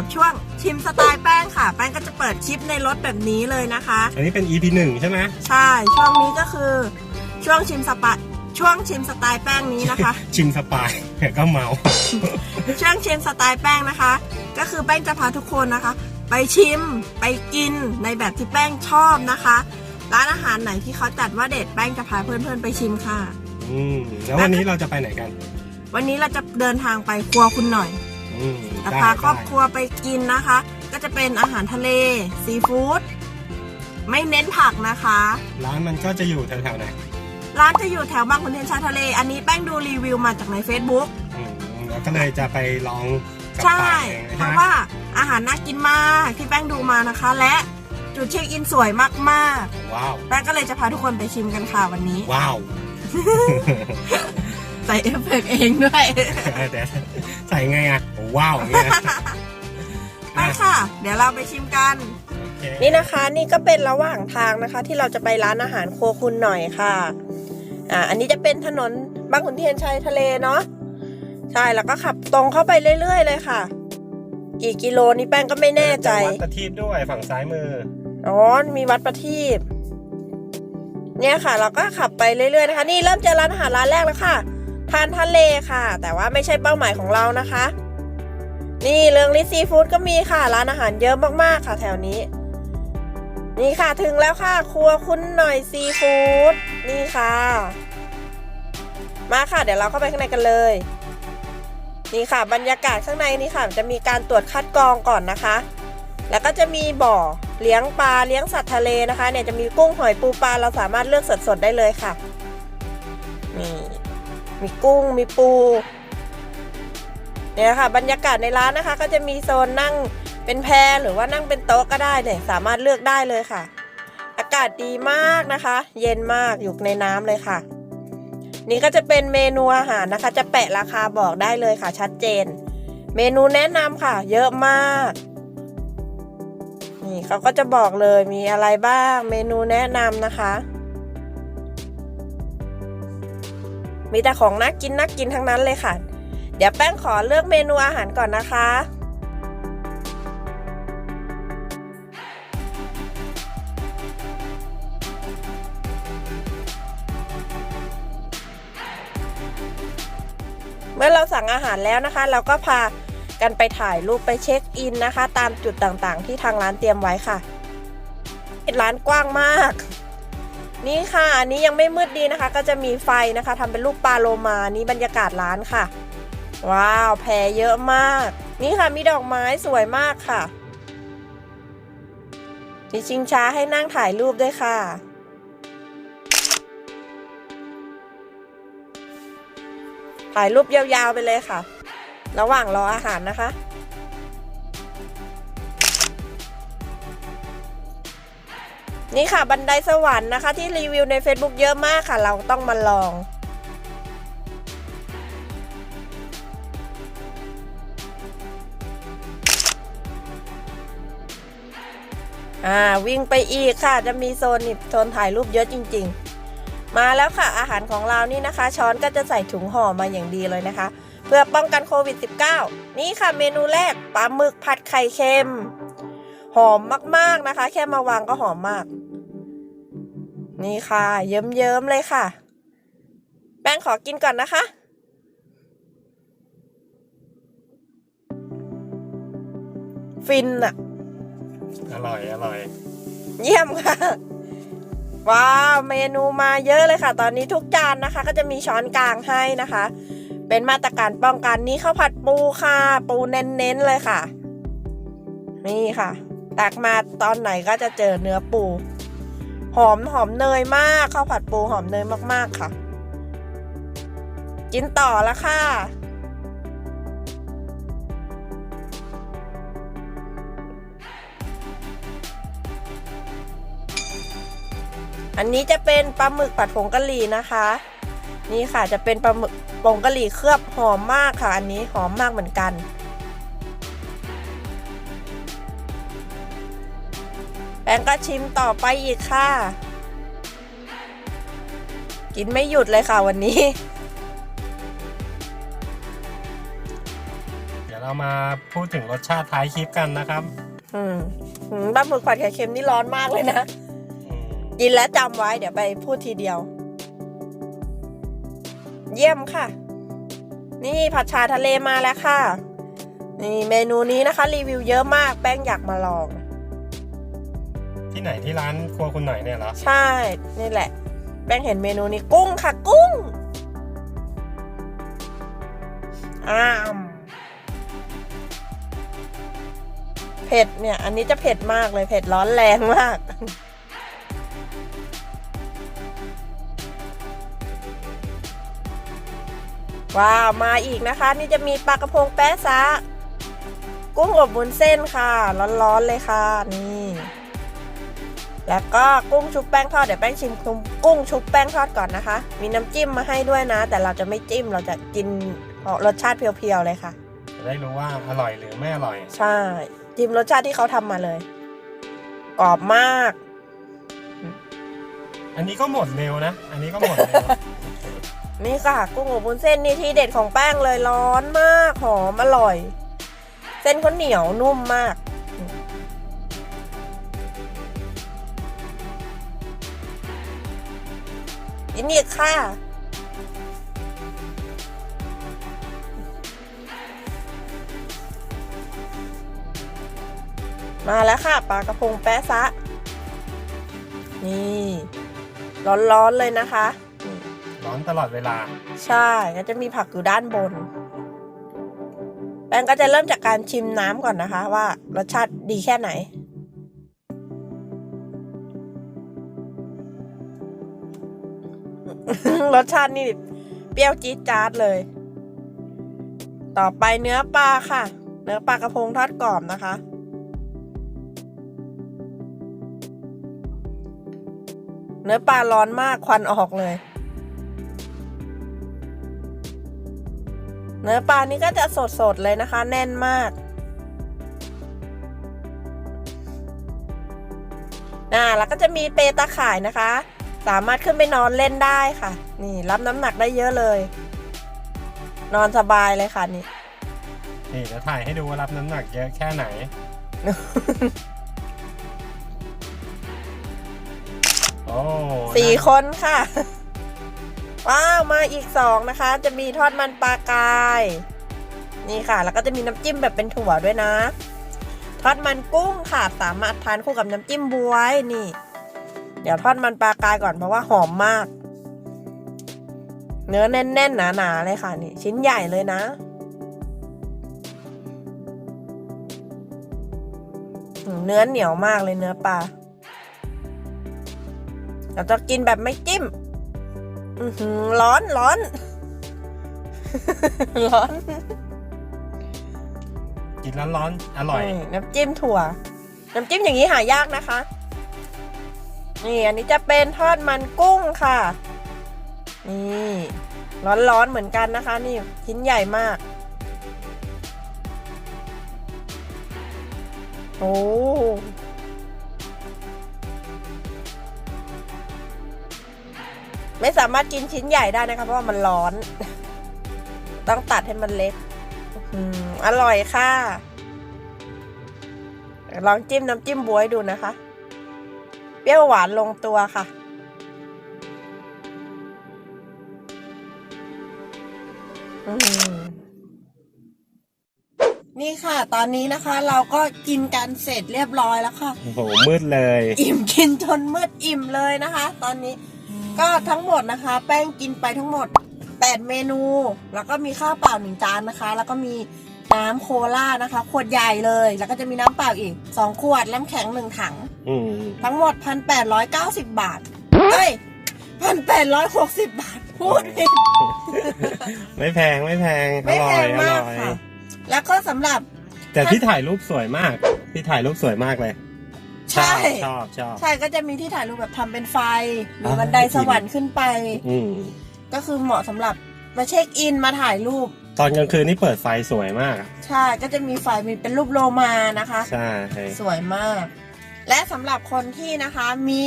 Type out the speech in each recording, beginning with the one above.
ก็อยู่กับช่วงชิมสไตล์แป้งค่ะ แป้งก็จะเปิดชิปในรถแบบนี้เลยนะคะ อันนี้เป็น EP หนึ่งใช่ไหมใช่ ช่วงนี้ก็คือช่วงชิมสปะช่วงชิมสไตล์แป้งนี้นะคะ ชิมสปายแต่ก็เมา ช่วงชิมสไตล์แป้งนะคะ ก็คือแป้งจะพาทุกคนนะคะ ไปชิมไปกินในแบบที่แป้งชอบนะคะ ร้านอาหารไหนที่เขาจัดว่าเด็ดแป้งจะพาเพื่อนๆไปชิมค่ะ อืมแล้ววันนี้เราจะไปไหนกัน วันนี้เราจะเดินทางไปครัวคุณหน่อย อืม จะได้พาครอบได้ครัวไปกินนะคะ ก็จะเป็นอาหารทะเลซีฟู้ดไม่เน้นผักนะคะ ร้านมันก็จะอยู่แถวๆไหนร้านจะอยู่แถวบางขุนเทียนชายทะเล อันนี้แป้งดูรีวิวมาจากใน Facebook อืมแล้วก็เลยจะไปลองกับใช่ปากเองเลยเพใช่ราะไหมว่าอาหารน่ากินมากที่แป้งดูมานะคะ และจุดเช็คอินสวยมากว้าวๆแป้งก็เลยจะพาทุกคนไปชิมกันค่ะวันนี้ ว้าวใส่เอฟเฟกต์เองด้วยแต่ใส่ไงอะว้าวอย่างเงี้ยไปค่ะ เดี๋ยวเราไปชิมกันโอเคนี่นะคะนี่ก็เป็นระหว่างทางนะคะ ที่เราจะไปร้านอาหารครัวคุณหน่อยค่ะอ่าอันนี้จะเป็นถนนบางขุนเทียนชายทะเลเนาะใช่แล้วก็ขับตรงเข้าไปเรื่อย ๆ เลยค่ะ กี่กิโลนี่แป้งก็ไม่แน่ใจวัดประทีปด้วยฝั่งซ้ายมืออ๋อมีวัดประทีปเนี่ยค่ะ เราก็ขับไปเรื่อยๆนะคะ นี่เริ่มเจอร้านอาหารร้านแรกแล้วค่ะ ทานทะเลค่ะ แต่ว่าไม่ใช่เป้าหมายของเรานะคะ นี่เรื่องลิซีฟู้ดก็มีค่ะ ร้านอาหารเยอะมากๆค่ะ แถวนี้ นี่ค่ะถึงแล้วค่ะ ครัวคุณหน่อยซีฟู้ดนี่ค่ะ มาค่ะ เดี๋ยวเราเข้าไปข้างในกันเลย นี่ค่ะ บรรยากาศข้างในนี่ค่ะ จะมีการตรวจคัดกรองก่อนนะคะ แล้วก็จะมีบ่อเลี้ยงปลาเลี้ยงสัตว์ทะเลนะคะ เนี่ยจะมีกุ้งหอยปูปลาเราสามารถเลือกสดๆได้เลยค่ะนี่ มีกุ้งมีปูเนี่ยค่ะบรรยากาศในร้านนะคะ ก็จะมีโซนนั่งเป็นแพรหรือว่านั่งเป็นโต๊ะก็ได้เนี่ยสามารถเลือกได้เลยค่ะ อากาศดีมากนะคะ เย็นมากอยู่ในน้ำเลยค่ะ นี่ก็จะเป็นเมนูอาหารนะคะ จะแปะราคาบอกได้เลยค่ะ ชัดเจน เมนูแนะนำค่ะ เยอะมาก นี่เขาก็จะบอกเลยมีอะไรบ้าง เมนูแนะนำนะคะ มีแต่ของน่ากินน่ากินทั้งนั้นเลยค่ะ เดี๋ยวแป้งขอเลือกเมนูอาหารก่อนนะคะเมื่อเราสั่งอาหารแล้วนะคะ เราก็พากันไปถ่ายรูปไปเช็คอินนะคะ ตามจุดต่างๆ ที่ทางร้านเตรียมไว้ค่ะร้านกว้างมาก นี่ค่ะ อันนี้ยังไม่มืดดีนะคะ ก็จะมีไฟนะคะทำเป็นรูปปลาโลมา นี่บรรยากาศร้านค่ะ ว้าว แพรเยอะมาก นี่ค่ะ มีดอกไม้สวยมากค่ะ มีชิงช้าให้นั่งถ่ายรูปด้วยค่ะ ถ่ายรูปยาวๆไปเลยค่ะ ระหว่างรออาหารนะคะ นี่ค่ะบันไดสวรรค์นะคะ ที่รีวิวใน Facebook เยอะมากค่ะ เราต้องมาลองอ่าวิ่งไปอีกค่ะจะมีโซนนี่โซนถ่ายรูปเยอะจริง ๆ มาแล้วค่ะอาหารของเรานี่นะคะ ช้อนก็จะใส่ถุงห่อมาอย่างดีเลยนะคะ เพื่อป้องกันโควิด -19 นี่ค่ะเมนูแรกปลาหมึกผัดไข่เค็ม หอมมากๆนะคะ แค่มาวางก็หอมมาก นี่ค่ะ เยิ้มๆเลยค่ะ แป้งขอกินก่อนนะคะ ฟินอะอร่อยอร่อย เยี่ยมค่ะ ว้าวเมนูมาเยอะเลยค่ะ ตอนนี้ทุกจานนะคะ ก็จะมีช้อนกลางให้นะคะ เป็นมาตรการป้องกันนี่ข้าวผัดปูค่ะ ปูเน้นๆเลยค่ะ นี่ค่ะ ตักมาตอนไหนก็จะเจอเนื้อปู หอมหอมเนยมากข้าวผัดปูหอมเนยมาก ๆ ค่ะ กินต่อล้วค่ะอันนี้จะเป็นปลาหมึกผัดผงกะหรี่นะคะ นี่ค่ะจะเป็นปลาหมึกผงกะหรี่เคลือบหอมมากค่ะ อันนี้หอมมากเหมือนกัน ป้งก็ชิมต่อไปอีกค่ะ กินไม่หยุดเลยค่ะวันนี้เรามาพูดถึงรสชาติท้ายคลิปกันนะครับอืมอืมปลาหมึกผัดไข่เค็มนี่ร้อนมากเลยนะ อืมกินแล้วจำไว้เดี๋ยวไปพูดทีเดียว เยี่ยมค่ะ นี่ผัดชาทะเลมาแล้วค่ะ นี่เมนูนี้นะคะ รีวิวเยอะมากแป้งอยากมาลอง ที่ไหนที่ร้านครัวคุณหน่อยเนี่ยเหรอ ใช่ นี่แหละ แป้งเห็นเมนูนี้กุ้งค่ะกุ้ง อ้ามเผ็ดเนี่ย อันนี้จะเผ็ดมากเลยเผ็ดร้อนแรงมาก ว้าว มาอีกนะคะ นี่จะมีปลากระพงแป๊ะซะกุ้งอบวุ้นเส้นค่ะ ร้อนๆเลยค่ะ นี่ แล้วก็กุ้งชุบแป้งทอดเดี๋ยวแป้งชิมกุ้งชุบแป้งทอดก่อนนะคะ มีน้ำจิ้มมาให้ด้วยนะ แต่เราจะไม่จิ้มเราจะกินรสชาติเพียวๆเลยค่ะ จะได้รู้ว่าอร่อยหรือไม่อร่อย ใช่จิ้มรสชาติที่เขาทำมาเลยกรอบมาก อันนี้ก็หมดเร็วนะ อันนี้ก็หมดเร็วนี่ค่ะ กุ้งอบวุ้นเส้นนี่ที่เด็ดของแป้งเลยร้อนมากหอมอร่อย เส้นเขาเหนียวนุ่มมาก อินอีกค่ะมาแล้วค่ะปลากระพงแปะซะ นี่ร้อนๆเลยนะคะนี่ร้อนตลอดเวลา ใช่ก็จะมีผักอยู่ด้านบน แป้งก็จะเริ่มจากการชิมน้ำก่อนนะคะ ว่ารสชาติดีแค่ไหน รสชาตินี่เปรี้ยวจี๊ดจ๊าดเลย ต่อไปเนื้อปลาค่ะ เนื้อปลากระพงทอดกรอบนะคะ เนื้อปลาร้อนมากควันออกเลย เนื้อปลานี่ก็จะสดๆเลยนะคะ แน่นมากอ่าแล้วก็จะมีเปตาข่ายนะคะ สามารถขึ้นไปนอนเล่นได้ค่ะ นี่รับน้ำหนักได้เยอะเลย นอนสบายเลยค่ะนี่ นี่จะถ่ายให้ดูว่ารับน้ำหนักเยอะแค่ไหน โอ้สี่คนค่ะ ว้าวมาอีกสองนะคะ จะมีทอดมันปลากาย นี่ค่ะ แล้วก็จะมีน้ำจิ้มแบบเป็นถั่วด้วยนะ ทอดมันกุ้งค่ะ สามารถทานคู่กับน้ำจิ้มบวยนี่ เดี๋ยวทอดมันปลากายก่อนเพราะว่าหอมมาก เนื้อแน่นๆหนาๆเลยค่ะนี่ชิ้นใหญ่เลยนะอืมเนื้อเหนียวมากเลยเนื้อปลาเราจะกินแบบไม่จิ้มอือหือร้อนร้อน ร้อน กินแล้วร้อนอร่อยนี่น้ำจิ้มถั่ว น้ำจิ้มอย่างนี้หายากนะคะ นี่อันนี้จะเป็นทอดมันกุ้งค่ะ นี่ร้อนๆเหมือนกันนะคะ นี่ชิ้นใหญ่มาก โอ้ไม่สามารถกินชิ้นใหญ่ได้นะคะ เพราะว่ามันร้อน ต้องตัดให้มันเล็กอร่อยค่ะ ลองจิ้มน้ำจิ้มบวยดูนะคะ เปรี้ยวหวานลงตัวค่ะอืมนี่ค่ะ ตอนนี้นะคะเราก็กินกันเสร็จเรียบร้อยแล้วค่ะ โอ้โหมืดเลย อิ่มกินจนมืดอิ่มเลยนะคะ ตอนนี้ก็ทั้งหมดนะคะ แป้งกินไปทั้งหมด 8 เมนู แล้วก็มีข้าวเปล่าหนึ่งจานนะคะ แล้วก็มี น้ำโคลานะคะ ขวดใหญ่เลย แล้วก็จะมีน้ำเปล่าอีก 2 ขวดน้ำแข็งหนึ่งถัง อืมทั้งหมด 1,890 บาท เอ้ย 1,860 บาท พูดผิด ไม่แพงไม่แพงอไม่ร่แพอยงอมากร่อย ค่ะ แล้วก็สำหรับ แต่ที่ถ่ายรูปสวยมากที่ถ่ายรูปสวยมากเลยใช่ ชอบชอบชอบ ใช่ก็จะมีที่ถ่ายรูปแบบทำเป็นไฟ หรืออ่าบันไดสวรรค์ขึ้นไป อืมก็คือเหมาะสำหรับมาเช็คอินมาถ่ายรูป ตอนกลางคืนนี่เปิดไฟสวยมากใช่ก็จะมีไฟมีเป็นรูปโลมานะคะ ใช่สวยมาก และสำหรับคนที่นะคะมี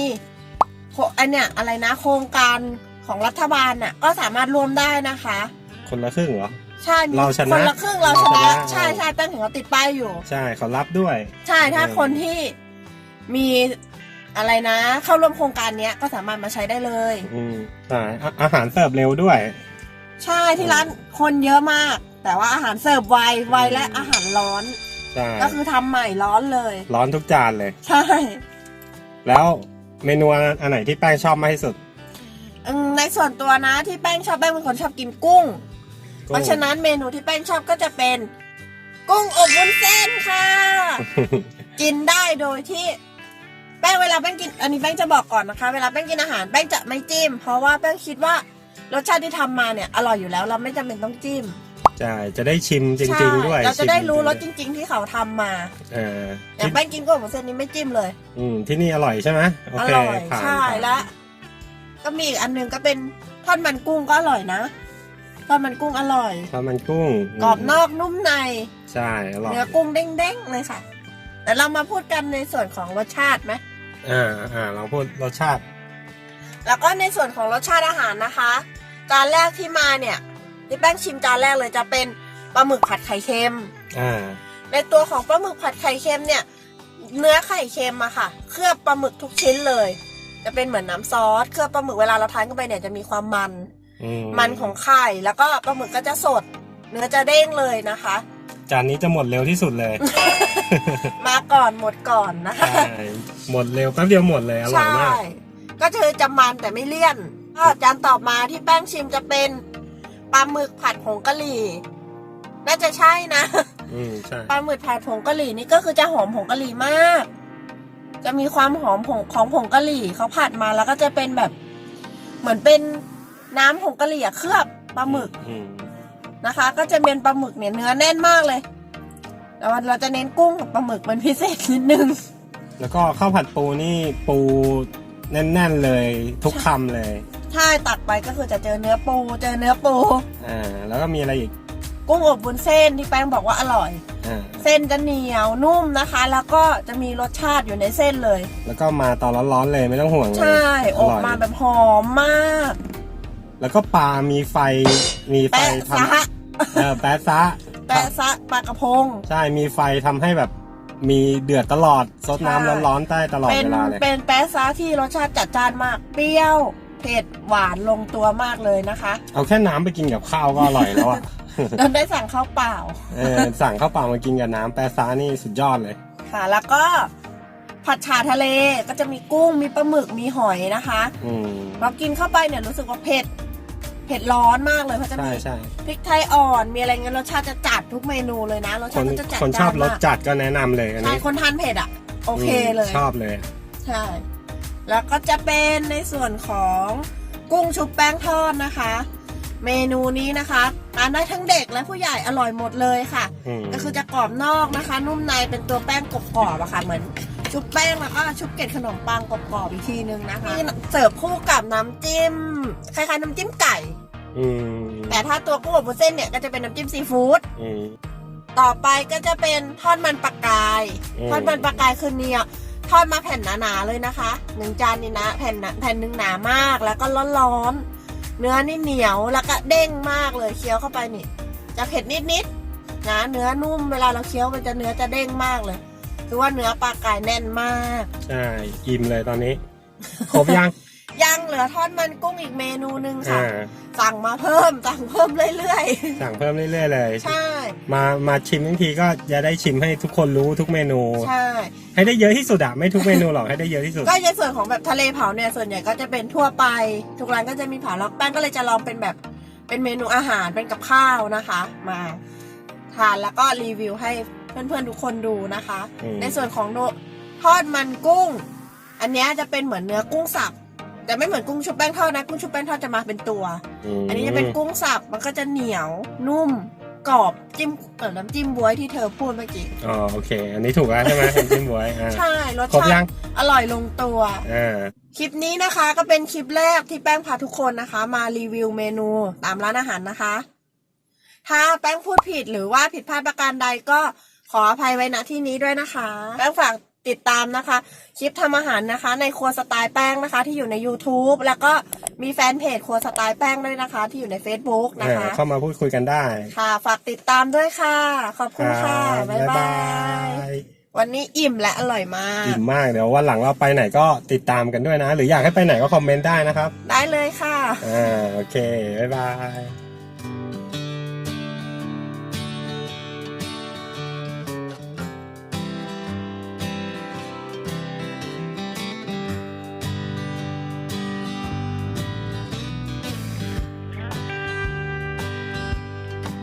โคอันเนี้ยอะไรนะโครงการของรัฐบาลน่ะก็สามารถรวมได้นะคะ คนละครึ่งเหรอ ใช่มีเราชนะคนละครึ่งเราชเราชนะนะ ใช่ใช่แป้งถึงเขาติดป้ายอยู่ ใช่เขารับด้วย ใช่ถ้าเออคนที่มีอะไรนะ เข้าร่วมโครงการเนี้ยก็สามารถมาใช้ได้เลย อืมใช่อะอาหารเสิร์ฟเร็วด้วย ใช่ที่ร้านคนเยอะมาก แต่ว่าอาหารเสิร์ฟไวไวและอาหารร้อน ใช่ก็คือทำใหม่ร้อนเลย ร้อนทุกจานเลย ใช่แล้วเมนูอันไหนที่แป้งชอบมากที่สุดอืมในส่วนตัวนะที่แป้งชอบแป้งเป็นคนชอบกินกุ้งกุ้งเพราะฉะนั้นเมนูที่แป้งชอบก็จะเป็น กุ้งอบวุ้นเส้นค่ะ กินได้โดยที่ แป้งเวลาแป้งกิน อันนี้แป้งจะบอกก่อนนะคะ เวลาแป้งกินอาหารแป้งจะไม่จิ้ม เพราะว่าแป้งคิดว่า รสชาติที่ทำมาเนี่ยอร่อยอยู่แล้วเราไม่จำเป็นต้องจิ้มใช่จะได้ชิมจใช่ริง ๆ ด้วยเราจะได้รู้รสชิจมริง ๆ ที่เขาทำมา เอออย่างที่แป้งกินกุ้งอบวุ้นเส้นนี้ไม่จิ้มเลย อืมที่นี่อร่อยใช่ไหมโออเคร่อยผ่านใช่ผ่านแล้วก็มีอีกอันหนึงก็เป็นทอดมันกุ้งก็อร่อยนะทอดมันกุ้งอร่อย ข้าวมันกุ้งกรอบนอกนุ่มใน ใช่อร่อยเนื้อกุ้งเด้งๆเลยค่ะ แต่เรามาพูดกันในส่วนของรสชาติไหมอ่าอ่าลองพูดรสชาติ แล้วก็ในส่วนของรสชาติอาหารนะคะ จานแรกที่มาเนี่ยที่แป้งชิมจานแรกเลยจะเป็นปลาหมึกผัดไข่เค็มอ่าในตัวของปลาหมึกผัดไข่เค็มเนี่ย เนื้อไข่เค็มอะค่ะ เคลือบปลาหมึกทุกชิ้นเลย จะเป็นเหมือนน้ำซอสเคลือบปลาหมึกเวลาเราทานเข้าไปเนี่ยจะมีความมันอืมันของไข่แล้วก็ปลาหมึกก็จะสด เนื้อจะเด้งเลยนะคะ จานนี้จะหมดเร็วที่สุดเลย มาก่อนหมดก่อนนะคะใช่หมดเร็วแป๊บเดียวหมดเลยอร่อยมาก ก็คือจะมันแต่ไม่เลี่ยนก็จานต่อมาที่แป้งชิมจะเป็นปลาหมึกผัดผงกะหรี่ น่าจะใช่นะอืมใช่ปลาหมึกผัดผงกะหรี่นี่ก็คือจะหอมผงกะหรี่มาก จะมีความหอมผงของผงกะหรี่เขาผัดมาแล้วก็จะเป็นแบบ เหมือนเป็นน้ำผงกะหรี่อะเคลือบปลาหมึกอืมนะคะ ก็จะเป็นปลาหมึกเนี่ยเนื้อแน่นมากเลยแต่ว่าเราจะเน้นกุ้งกับปลาหมึกเป็นพิเศษนิดนึง แล้วก็ข้าวผัดปูนี่ปู แน่นๆเลยทุกคำเลยใช่ตักไปก็คือจะเจอเนื้อปู เจอเนื้อปู อ่า แล้วก็มีอะไรอีก กุ้งอบบุนเส้นที่แป้งบอกว่าอร่อย อ่า เส้นจะเหนียวนุ่มนะคะ แล้วก็จะมีรสชาติอยู่ในเส้นเลย แล้วก็มาตอนร้อนๆเลยไม่ต้องห่วงเลยใช่ ออกร่ยมาแบบหอมมากแล้วก็ปลา มีไฟ มีไฟแปะทซะำเออแปะซะแปะซะปลากระพง ใช่ มีไฟทำให้แบบ มีเดือดตลอดซดน้ำใช่ร้อนๆใต้ตลอดเป็นเวลาเลย เป็นแปะซะที่รสชาติจัดจ้านมาก เปรี้ยวเผ็ดหวานลงตัวมากเลยนะคะ เอาแค่น้ำไปกินกับข้าวก็อร่อยแล้วอะโดนได้สั่งข้าวเปล่าเออสั่งข้าวเปล่ามากินกับน้ำแปะซะนี่สุดยอดเลย ค่ะ แล้วก็ผัดฉาทะเลก็จะมีกุ้งมีปลาหมึกมีหอยนะคะอืมพอกินเข้าไปเนี่ยรู้สึกว่าเผ็ด เผ็ดร้อนมากเลยเพราะจะใช่มีใช่พริกไทยอ่อนมีอะไรเงี้ยรสชาติจะจัดทุกเมนูเลยนะรสคชาตินก็จะจัดคนชอบรสจ้านมากจัดก็แนะนำเลยอันใช่นี้คนทานเผ็ดอะ โอเคเลย ชอบเลย ใช่ แล้วก็จะเป็นในส่วนของกุ้งชุบแป้งทอดนะคะ เมนูนี้นะคะทานได้ทั้งเด็กและผู้ใหญ่อร่อยหมดเลยค่ะ อืม ก็คือจะกรอบนอกนะคะ นุ่มในเป็นตัวแป้งกรอบๆอะค่ะ เหมือน ชุบแป้งแล้วก็ชุบเกล็ดขนมปังกรอบๆอีกทีนึงนะคะที่เสิร์ฟคู่กับน้ำจิ้มคล้ายๆน้ำจิ้มไก่ อืมแต่ถ้าตัวกุ้งอบวุ้นเส้นเนี่ยก็จะเป็นน้ำจิ้มซีฟู้ดอืม ต่อไปก็จะเป็นทอดมันปลากายอืม ทอดมันปลากายคือเนี่ยทอดมาแผ่นหนาๆเลยนะคะหนึ่งจานนี่นะแผ่นหนาแผ่นหนึ่งหนามากแล้วก็ร้อนๆเนื้อนี่เหนียวแล้วก็เด้งมากเลยเคี้ยวเข้าไปนี่ จะเผ็ดนิดๆนะเนื้อนุ่มเวลาเราเคี้ยวมันจะเนื้อจะเด้งมากเลย คือว่าเนื้อปลากายแน่นมาก ใช่อิ่มเลยตอนนี้ ครบยัง ยังเหลือทอดมันกุ้งอีกเมนูหนึ่งค่ะ อ่า สั่งมาเพิ่มสั่งเพิ่มเรื่อยสั่งเพิ่มเรื่อยๆเลย ๆ ใช่ มามาชิมทั้งทีก็จะได้ชิมให้ทุกคนรู้ทุกเมนู ใช่ ให้ได้เยอะที่สุดอะไม่ทุกเมนูหรอกให้ได้เยอะที่สุด ก็ในส่วนของแบบทะเลเผาเนี่ยส่วนใหญ่ก็จะเป็นทั่วไป ทุกร้านก็จะมีเผาแล้วแป้งก็เลยจะลองเป็นแบบเป็นเมนูอาหารเป็นกับข้าวนะคะ มา ทานแล้วก็รีวิวให้ เพื่อนๆทุกคนดูนะคะ อืม ในส่วนของโนทอดมันกุ้ง อันเนี้ยจะเป็นเหมือนเนื้อกุ้งสับแต่ไม่เหมือนกุ้งชุบแป้งทอดนะกุ้งชุบแป้งทอดจะมาเป็นตัวมอันนี้จะเป็นกุ้งสับมันก็จะเหนียวนุ่มกรอบจิ้มเอ่อน้ำจิ้มบวยที่เธอพูดเมื่อกี้อ๋อโอเค อันนี้ถูกแล้วใช่ไหมน้ำจิ้มบวยอ่าใช่รสครบชายัง ติอร่อยลงตัว อ่า คลิปนี้นะคะก็เป็นคลิปแรกที่แป้งพาทุกคนนะคะ มารีวิวเมนูตามร้านอาหารนะคะ ถ้าแป้งพูดผิดหรือว่าผิดพลาดประการใดก็ ขออภัยไว้ณที่นี้ด้วยนะคะแป้งฝากติดตามนะคะ คลิปทำอาหารนะคะ ในครัวสไตล์แป้งนะคะ ที่อยู่ใน YouTube แล้วก็มีแฟนเพจครัวสไตล์แป้งด้วยนะคะ ที่อยู่ใน Facebook นะเออคะ เข้ามาพูดคุยกันได้ค่ะ ฝากติดตามด้วยค่ะ ขอบคุณค่ะครับบ๊ายบายวันนี้อิ่มและอร่อยมาก อิ่มมากเดี๋ยววันหลังเราไปไหนก็ติดตามกันด้วยนะ หรืออยากให้ไปไหนก็คอมเมนต์ได้นะครับ ได้เลยค่ะ อ่าโอเค บ๊ายบาย